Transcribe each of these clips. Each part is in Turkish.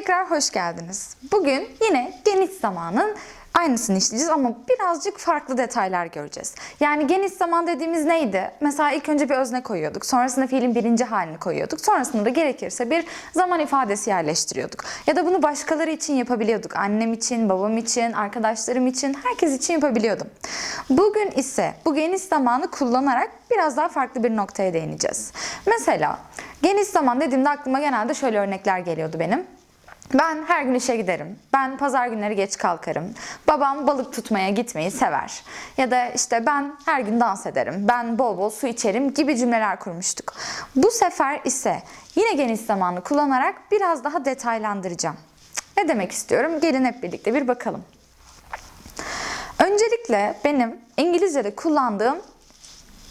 Tekrar hoş geldiniz. Bugün yine geniş zamanın aynısını işleyeceğiz ama birazcık farklı detaylar göreceğiz. Yani geniş zaman dediğimiz neydi? Mesela ilk önce bir özne koyuyorduk. Sonrasında fiilin birinci halini koyuyorduk. Sonrasında da gerekirse bir zaman ifadesi yerleştiriyorduk. Ya da bunu başkaları için yapabiliyorduk. Annem için, babam için, arkadaşlarım için, herkes için yapabiliyordum. Bugün ise bu geniş zamanı kullanarak biraz daha farklı bir noktaya değineceğiz. Mesela geniş zaman dediğimde aklıma genelde şöyle örnekler geliyordu benim. Ben her gün işe giderim. Ben pazar günleri geç kalkarım. Babam balık tutmaya gitmeyi sever. Ya da işte ben her gün dans ederim. Ben bol bol su içerim gibi cümleler kurmuştuk. Bu sefer ise yine geniş zamanı kullanarak biraz daha detaylandıracağım. Ne demek istiyorum? Gelin hep birlikte bir bakalım. Öncelikle benim İngilizce'de kullandığım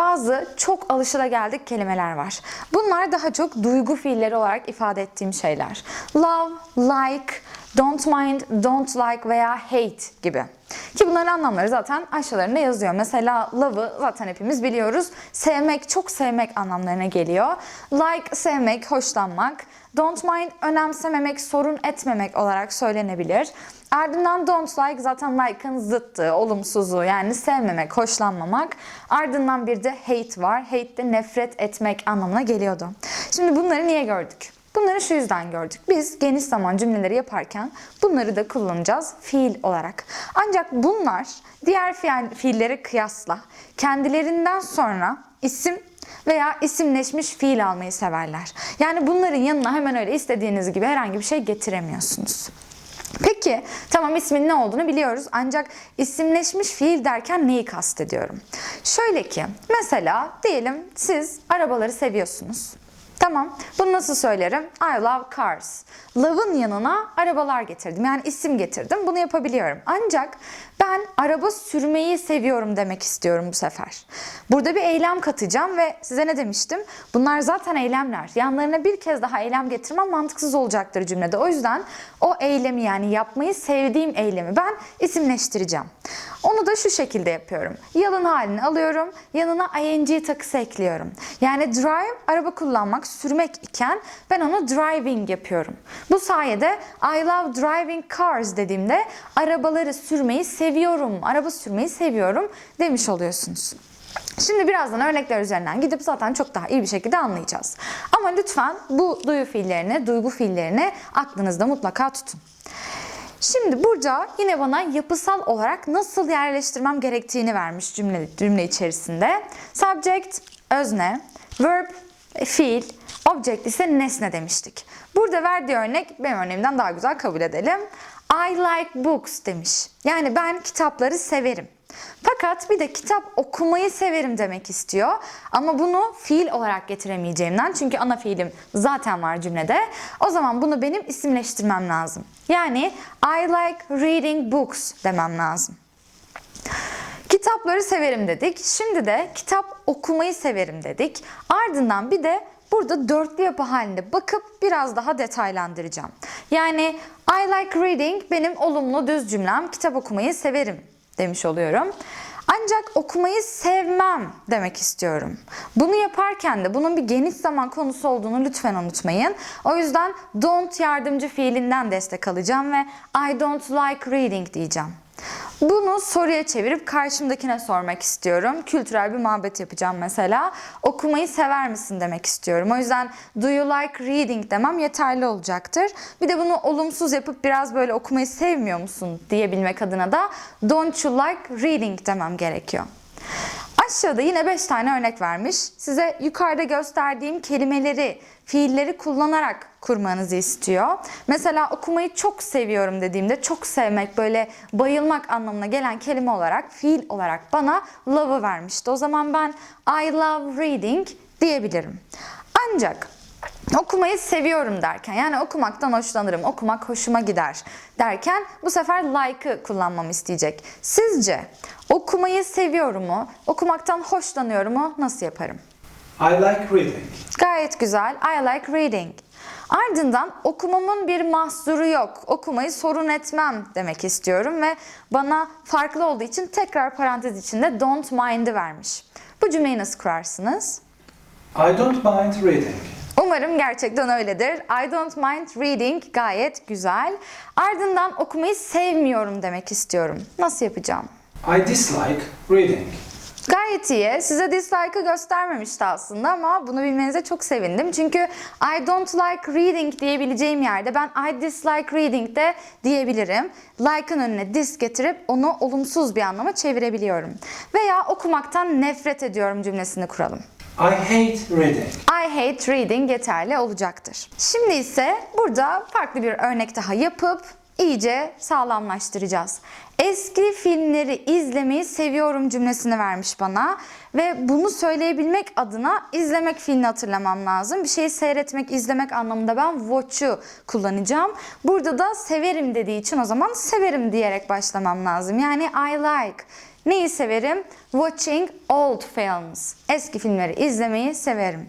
bazı çok alışılageldik kelimeler var. Bunlar daha çok duygu fiilleri olarak ifade ettiğim şeyler. Love, like, don't mind, don't like veya hate gibi. Ki bunların anlamları zaten aşağılarında yazıyor. Mesela love'ı zaten hepimiz biliyoruz. Sevmek, çok sevmek anlamlarına geliyor. Like, sevmek, hoşlanmak. Don't mind, önemsememek, sorun etmemek olarak söylenebilir. Ardından don't like zaten like'ın zıttı, olumsuzu yani sevmemek, hoşlanmamak. Ardından bir de hate var. Hate de nefret etmek anlamına geliyordu. Şimdi bunları niye gördük? Bunları şu yüzden gördük. Biz geniş zaman cümleleri yaparken bunları da kullanacağız fiil olarak. Ancak bunlar diğer fiil, fiillere kıyasla kendilerinden sonra isim veya isimleşmiş fiil almayı severler. Yani bunların yanına hemen öyle istediğiniz gibi herhangi bir şey getiremiyorsunuz. Peki tamam ismin ne olduğunu biliyoruz ancak isimleşmiş fiil derken neyi kastediyorum? Şöyle ki mesela diyelim siz arabaları seviyorsunuz. Tamam. Bunu nasıl söylerim? I love cars. Love'ın yanına arabalar getirdim. Yani isim getirdim. Bunu yapabiliyorum. Ancak ben araba sürmeyi seviyorum demek istiyorum bu sefer. Burada bir eylem katacağım ve size ne demiştim? Bunlar zaten eylemler. Yanlarına bir kez daha eylem getirmem mantıksız olacaktır cümlede. O yüzden o eylemi yani yapmayı sevdiğim eylemi ben isimleştireceğim. Onu da şu şekilde yapıyorum. Yalın halini alıyorum. Yanına ing takısı ekliyorum. Yani drive araba kullanmak, sürmek iken ben onu driving yapıyorum. Bu sayede I love driving cars dediğimde arabaları sürmeyi seviyorum, araba sürmeyi seviyorum demiş oluyorsunuz. Şimdi birazdan örnekler üzerinden gidip zaten çok daha iyi bir şekilde anlayacağız. Ama lütfen bu duyu fiillerini, duygu fiillerini aklınızda mutlaka tutun. Şimdi burada yine bana yapısal olarak nasıl yerleştirmem gerektiğini vermiş cümle, cümle içerisinde. Subject, özne, verb, fiil, object ise nesne demiştik. Burada verdiği örnek benim örneğimden daha güzel kabul edelim. I like books demiş. Yani ben kitapları severim. Fakat bir de kitap okumayı severim demek istiyor. Ama bunu fiil olarak getiremeyeceğimden çünkü ana fiilim zaten var cümlede. O zaman bunu benim isimleştirmem lazım. Yani I like reading books demem lazım. Kitapları severim dedik. Şimdi de kitap okumayı severim dedik. Ardından bir de burada dörtlü yapı halinde bakıp biraz daha detaylandıracağım. Yani I like reading benim olumlu düz cümlem. Kitap okumayı severim demiş oluyorum. Ancak okumayı sevmem demek istiyorum. Bunu yaparken de bunun bir geniş zaman konusu olduğunu lütfen unutmayın. O yüzden don't yardımcı fiilinden destek alacağım ve I don't like reading diyeceğim. Bunu soruya çevirip karşımdakine sormak istiyorum. Kültürel bir muhabbet yapacağım mesela. Okumayı sever misin demek istiyorum. O yüzden do you like reading demem yeterli olacaktır. Bir de bunu olumsuz yapıp biraz böyle okumayı sevmiyor musun diyebilmek adına da don't you like reading demem gerekiyor. Aşağıda yine 5 tane örnek vermiş. Size yukarıda gösterdiğim kelimeleri, fiilleri kullanarak kurmanızı istiyor. Mesela okumayı çok seviyorum dediğimde çok sevmek, böyle bayılmak anlamına gelen kelime olarak, fiil olarak bana love'ı vermişti. O zaman ben I love reading diyebilirim. Ancak okumayı seviyorum derken yani okumaktan hoşlanırım, okumak hoşuma gider derken bu sefer like'ı kullanmamı isteyecek. Sizce okumayı seviyorum mu, okumaktan hoşlanıyorum mu nasıl yaparım? I like reading. Gayet güzel. I like reading. Ardından okumamın bir mahsuru yok. Okumayı sorun etmem demek istiyorum ve bana farklı olduğu için tekrar parantez içinde don't mind'ı vermiş. Bu cümleyi nasıl kurarsınız? I don't mind reading. Umarım gerçekten öyledir. I don't mind reading gayet güzel. Ardından okumayı sevmiyorum demek istiyorum. Nasıl yapacağım? I dislike reading. Gayet iyi. Size dislike'ı göstermemişti aslında ama bunu bilmenize çok sevindim. Çünkü I don't like reading diyebileceğim yerde ben I dislike reading de diyebilirim. Like'ın önüne dis getirip onu olumsuz bir anlama çevirebiliyorum. Veya okumaktan nefret ediyorum cümlesini kuralım. I hate reading. I hate reading yeterli olacaktır. Şimdi ise burada farklı bir örnek daha yapıp iyice sağlamlaştıracağız. Eski filmleri izlemeyi seviyorum cümlesini vermiş bana ve bunu söyleyebilmek adına izlemek fiilini hatırlamam lazım. Bir şeyi seyretmek, izlemek anlamında ben watch'u kullanacağım. Burada da severim dediği için o zaman severim diyerek başlamam lazım. Yani I like. Neyi severim? Watching old films. Eski filmleri izlemeyi severim.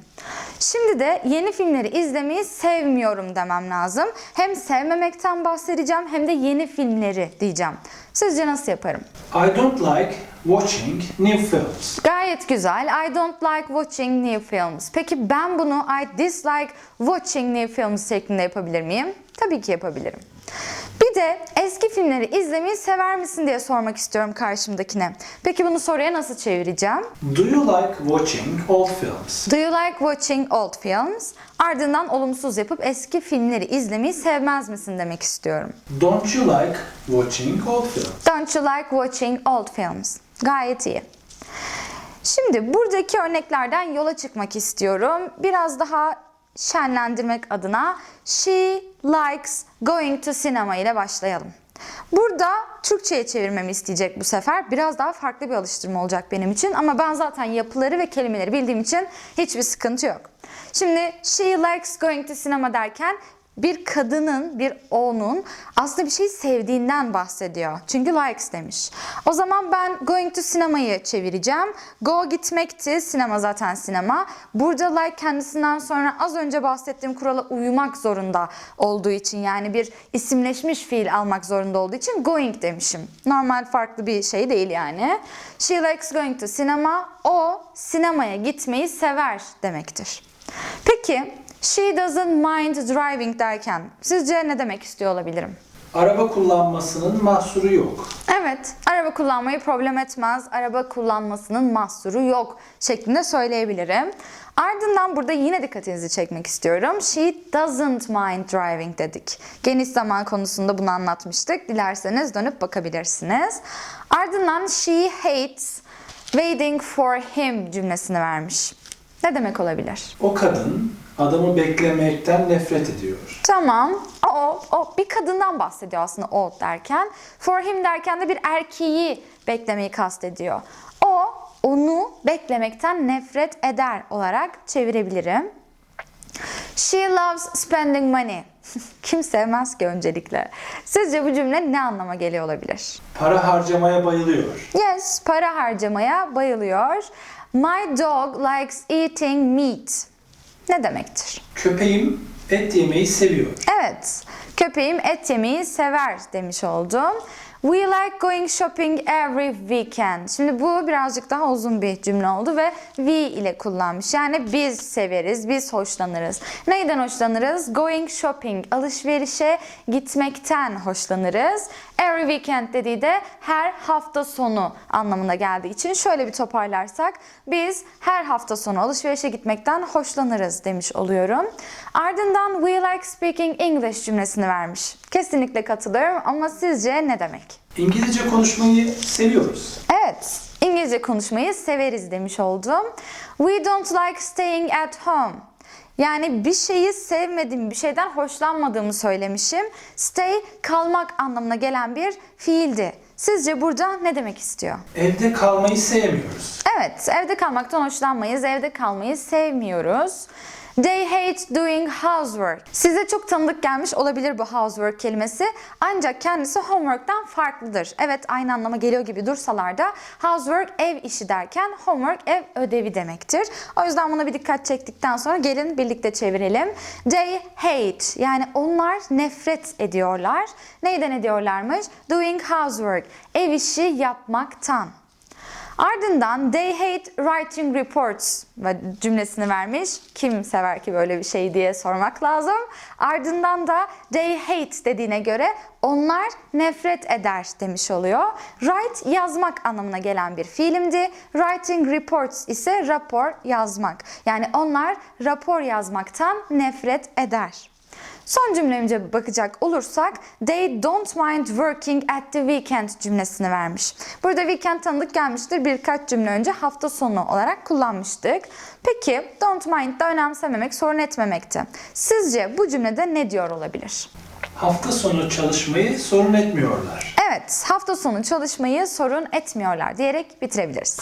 Şimdi de yeni filmleri izlemeyi sevmiyorum demem lazım. Hem sevmemekten bahsedeceğim hem de yeni filmleri diyeceğim. Sizce nasıl yaparım? I don't like watching new films. Gayet güzel. I don't like watching new films. Peki ben bunu I dislike watching new films şeklinde yapabilir miyim? Tabii ki yapabilirim. Bir de eski filmleri izlemeyi sever misin diye sormak istiyorum karşımdakine. Peki bunu soruya nasıl çevireceğim? Do you like watching old films? Do you like watching old films? Ardından olumsuz yapıp eski filmleri izlemeyi sevmez misin demek istiyorum. Don't you like watching old films? Don't you like watching old films? Gayet iyi. Şimdi buradaki örneklerden yola çıkmak istiyorum. Biraz daha şenlendirmek adına she likes going to cinema ile başlayalım. Burada Türkçe'ye çevirmemi isteyecek bu sefer. Biraz daha farklı bir alıştırma olacak benim için ama ben zaten yapıları ve kelimeleri bildiğim için hiçbir sıkıntı yok. Şimdi she likes going to cinema derken bir kadının, bir onun aslında bir şey sevdiğinden bahsediyor. Çünkü likes demiş. O zaman ben going to sinemayı çevireceğim. Go gitmekti. Sinema zaten sinema. Burada like kendisinden sonra az önce bahsettiğim kurala uymak zorunda olduğu için yani bir isimleşmiş fiil almak zorunda olduğu için going demişim. Normal farklı bir şey değil yani. She likes going to cinema. O sinemaya gitmeyi sever demektir. Peki She doesn't mind driving derken sizce ne demek istiyor olabilirim? Araba kullanmasının mahsuru yok. Evet, araba kullanmayı problem etmez, araba kullanmasının mahsuru yok şeklinde söyleyebilirim. Ardından burada yine dikkatinizi çekmek istiyorum. She doesn't mind driving dedik. Geniş zaman konusunda bunu anlatmıştık. Dilerseniz dönüp bakabilirsiniz. Ardından she hates waiting for him cümlesini vermiş. Ne demek olabilir? O kadın adamı beklemekten nefret ediyor. Tamam. O, o bir kadından bahsediyor aslında o derken. For him derken de bir erkeği beklemeyi kastediyor. O onu beklemekten nefret eder olarak çevirebilirim. She loves spending money. Kim sevmez ki öncelikle? Sizce bu cümle ne anlama geliyor olabilir? Para harcamaya bayılıyor. Yes, para harcamaya bayılıyor. My dog likes eating meat. Ne demektir? Köpeğim et yemeyi seviyor. Evet, köpeğim et yemeyi sever demiş oldum. We like going shopping every weekend. Şimdi bu birazcık daha uzun bir cümle oldu ve we ile kullanmış. Yani biz severiz, biz hoşlanırız. Neyden hoşlanırız? Going shopping, alışverişe gitmekten hoşlanırız. Every weekend dediği de her hafta sonu anlamına geldiği için şöyle bir toparlarsak biz her hafta sonu alışverişe gitmekten hoşlanırız demiş oluyorum. Ardından we like speaking English cümlesini vermiş. Kesinlikle katılıyorum ama sizce ne demek? İngilizce konuşmayı seviyoruz. Evet, İngilizce konuşmayı severiz demiş oldum. We don't like staying at home. Yani bir şeyi sevmediğim, bir şeyden hoşlanmadığımı söylemişim. Stay kalmak anlamına gelen bir fiildi. Sizce burada ne demek istiyor? Evde kalmayı sevmiyoruz. Evet, evde kalmaktan hoşlanmayız, evde kalmayı sevmiyoruz. They hate doing housework. Size çok tanıdık gelmiş olabilir bu housework kelimesi. Ancak kendisi homework'tan farklıdır. Evet aynı anlama geliyor gibi dursalar da housework ev işi derken homework ev ödevi demektir. O yüzden buna bir dikkat çektikten sonra gelin birlikte çevirelim. They hate yani onlar nefret ediyorlar. Neyden ediyorlarmış? Doing housework ev işi yapmaktan. Ardından they hate writing reports cümlesini vermiş. Kim sever ki böyle bir şey diye sormak lazım. Ardından da they hate dediğine göre onlar nefret eder demiş oluyor. Write yazmak anlamına gelen bir fiilimdi. Writing reports ise rapor yazmak. Yani onlar rapor yazmaktan nefret eder. Son cümlemize bakacak olursak they don't mind working at the weekend cümlesini vermiş. Burada weekend tanıdık gelmiştir. Birkaç cümle önce hafta sonu olarak kullanmıştık. Peki don't mind da önemsememek, sorun etmemekti. Sizce bu cümlede ne diyor olabilir? Hafta sonu çalışmayı sorun etmiyorlar. Evet, hafta sonu çalışmayı sorun etmiyorlar diyerek bitirebiliriz.